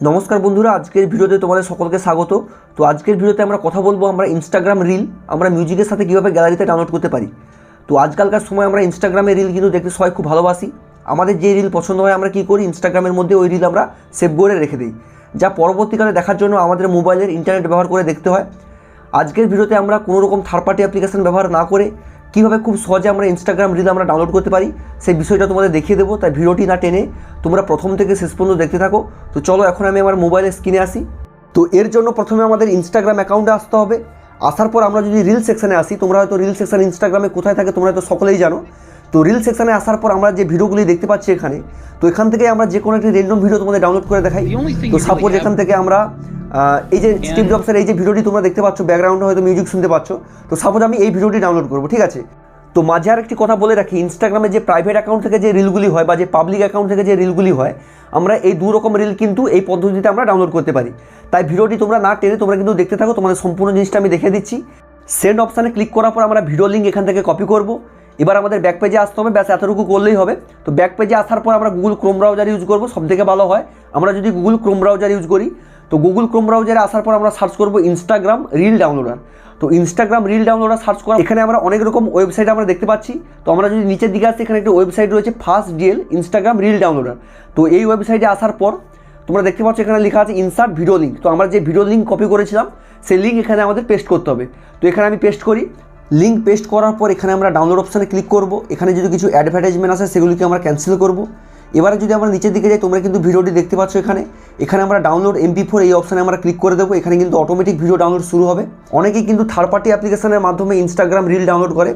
নমস্কার বন্ধুরা, আজকের ভিডিওতে তোমাদের সকলকে স্বাগত। তো আজকের ভিডিওতে আমরা কথা বলব আমরা ইনস্টাগ্রাম রিল আমরা মিউজিকের সাথে কীভাবে গ্যালারিতে ডাউনলোড করতে পারি। তো আজকালকার সময় আমরা ইনস্টাগ্রামে রিল কিন্তু দেখতে সবাই খুব ভালোবাসি। আমাদের যে রিল পছন্দ হয় আমরা কী করি? ইনস্টাগ্রামের মধ্যে ওই রিল আমরা সেভ করে রেখে দিই, যা পরবর্তীকালে দেখার জন্য আমাদের মোবাইলের ইন্টারনেট ব্যবহার করে দেখতে হয়। আজকের ভিডিওতে আমরা কোনো রকম থার্ড পার্টি অ্যাপ্লিকেশন ব্যবহার না করে কীভাবে খুব সহজে আমরা ইনস্টাগ্রাম রিল আমরা ডাউনলোড করতে পারি সেই বিষয়টা তোমাদের দেখিয়ে দেবো তাই ভিডিওটি না টেনে তোমরা প্রথম থেকে শেষ পর্যন্ত দেখতে থাকো। তো চলো এখন আমি আমার মোবাইলের স্ক্রিনে আসি। তো এর জন্য প্রথমে আমাদের ইনস্টাগ্রাম অ্যাকাউন্টে আসতে হবে। আসার পর আমরা যদি রিল সেকশানে আসি তোমরা হয়তো রিল সেকশন ইনস্টাগ্রামে কোথায় থাকে তোমরা হয়তো সকলেই জানো। তো রিল সেকশানে আসার পর আমরা যে ভিডিওগুলি দেখতে পাচ্ছি এখানে তো এখান থেকে আমরা যে কোনো একটি রেন্ডম ভিডিও তোমাদের ডাউনলোড করে দেখাই। তো সাপোজ এখান থেকে আমরা এই যে স্টিভ জবসের এই যে ভিডিওটি তোমরা দেখতে পাচ্ছ ব্যাকগ্রাউন্ডে হয়তো মিউজিক শুনতে পাচ্ছ। তো সাপোজ আমি এই ভিডিওটি ডাউনলোড করব, ঠিক আছে? তো মাঝে আর একটি কথা বলে রাখি ইনস্টাগ্রামে যে প্রাইভেট অ্যাকাউন্ট থেকে যে রিলগুলি হয় বা যে পাবলিক অ্যাকাউন্ট থেকে যে রিলগুলি হয়, আমরা এই দু রকম রিল কিন্তু এই পদ্ধতিতে আমরা ডাউনলোড করতে পারি। তাই ভিডিওটি তোমরা না টেনে তোমরা কিন্তু দেখতে থাকো, তোমাদের সম্পূর্ণ জিনিসটা আমি দেখে দিচ্ছি। সেন্ড অপশানে ক্লিক করার পর আমরা ভিডিও লিঙ্ক এখান থেকে কপি করব। এবার আমাদের ব্যাক পেজে আসতে হবে, ব্যাস এতটুকু করলেই হবে। তো ব্যাক পেজে আসার পর আমরা গুগল ক্রোম ব্রাউজার ইউজ করব সব থেকে ভালো হয়। আমরা যদি গুগল ক্রোম ব্রাউজার ইউজ করি তো গুগল ক্রোম ব্রাউজারে আসার পর আমরা সার্চ করব ইনস্টাগ্রাম রিল ডাউনলোডার তো ইনস্টাগ্রাম রিল ডাউনলোডার সার্চ করা এখানে আমরা অনেক রকম ওয়েবসাইট আমরা দেখতে পাচ্ছি। তো আমরা যদি নিচের দিকে আসি, এখানে একটা ওয়েবসাইট রয়েছে fast DL Instagram reel downloader তো এই ওয়েবসাইটে আসার পর তোমরা দেখতে পাচ্ছ এখানে লেখা আছে ইনসার্ট ভিডিও লিঙ্ক তো আমরা যে ভিডিও লিঙ্ক কপি করেছিলাম, সেই লিঙ্ক এখানে আমাদের পেস্ট করতে হবে। তো এখানে আমি পেস্ট করি। লিঙ্ক পেস্ট করার পর এখানে আমরা ডাউনলোড অপশানে ক্লিক করব। এখানে যদি কিছু অ্যাডভার্টাইজমেন্ট আসে, সেগুলিকে আমরা ক্যান্সেল করব। এবারে যদি আমরা নিচের দিকে যাই, তোমরা কিন্তু ভিডিওটি দেখতে পাচ্ছ এখানে। এখানে আমরা ডাউনলোড এমপি ফোর এই অপশানে আমরা ক্লিক করে দেবো। এখানে কিন্তু অটোমেটিক ভিডিও ডাউনলোড শুরু হবে। অনেকেই কিন্তু থার্ড পার্টি অ্যাপ্লিকেশনের মাধ্যমে ইনস্টাগ্রাম রিল ডাউনলোড করে।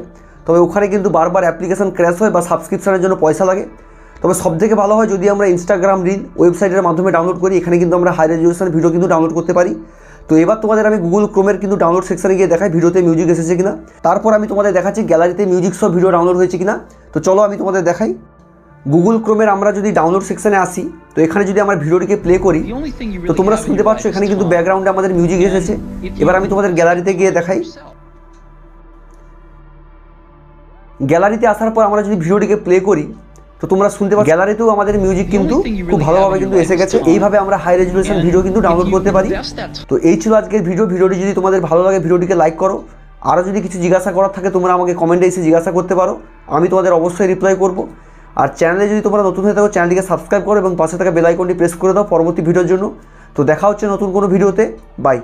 তবে ওখানে কিন্তু বারবার অ্যাপ্লিকেশন ক্র্যাশ হয় বা সাবস্ক্রিপশনের জন্য পয়সা লাগে। তবে সব থেকে ভালো হয় যদি আমরা ইনস্টাগ্রাম রিল ওয়েবসাইটের মাধ্যমে ডাউনলোড করি, এখানে কিন্তু আমরা হাই রেজুলেশন ভিডিও কিন্তু ডাউনলোড করতে পারি। তো এবার তোমাদের আমি গুগল ক্রোমের কিন্তু ডাউনলোড সেকশনে গিয়ে দেখাই, ভিডিওতে মিউজিক এসেছে কিনা। তারপর আমি তোমাদের দেখাচ্ছি গ্যালারিতে মিউজিক সব ভিডিও ডাউনলোড হয়েছে কিনা। তো চলো আমি তোমাদের দেখাই। গুগল ক্রোমের আমরা যদি ডাউনলোড সেকশনে আসি তো এখানে যদি আমরা ভিডিওটিকে প্লে করি তো তোমরা শুনতে পাচ্ছ এখানে কিন্তু ব্যাকগ্রাউন্ডে আমাদের মিউজিক এসেছে। এবার আমি তোমাদের গ্যালারিতে গিয়ে দেখাই। গ্যালারিতে আসার পর আমরা যদি ভিডিওটিকে প্লে করি তো তোমরা শুনতে পাচ্ছ গ্যালারিতেও আমাদের মিউজিক কিন্তু খুব ভালোভাবে কিন্তু এসে গেছে। এইভাবে আমরা হাই রেজুলেশন ভিডিও কিন্তু ডাউনলোড করতে পারি। তো এই ছিল আজকের ভিডিও ভিডিওটি যদি তোমাদের ভালো লাগে ভিডিওটিকে লাইক করো। আরও যদি কিছু জিজ্ঞাসা করার থাকে তোমরা আমাকে কমেন্টে এসে জিজ্ঞাসা করতে পারো। আমি তোমাদের অবশ্যই রিপ্লাই করব। আর চ্যানেলে যদি তোমরা নতুন হয়ে থাকো চ্যানেলটিকে সাবস্ক্রাইব করো এবং পাশে থাকা বেল আইকনটি প্রেস করে দাও পরবর্তী ভিডিওর জন্য। তো দেখা হচ্ছে নতুন কোনো ভিডিওতে। বাই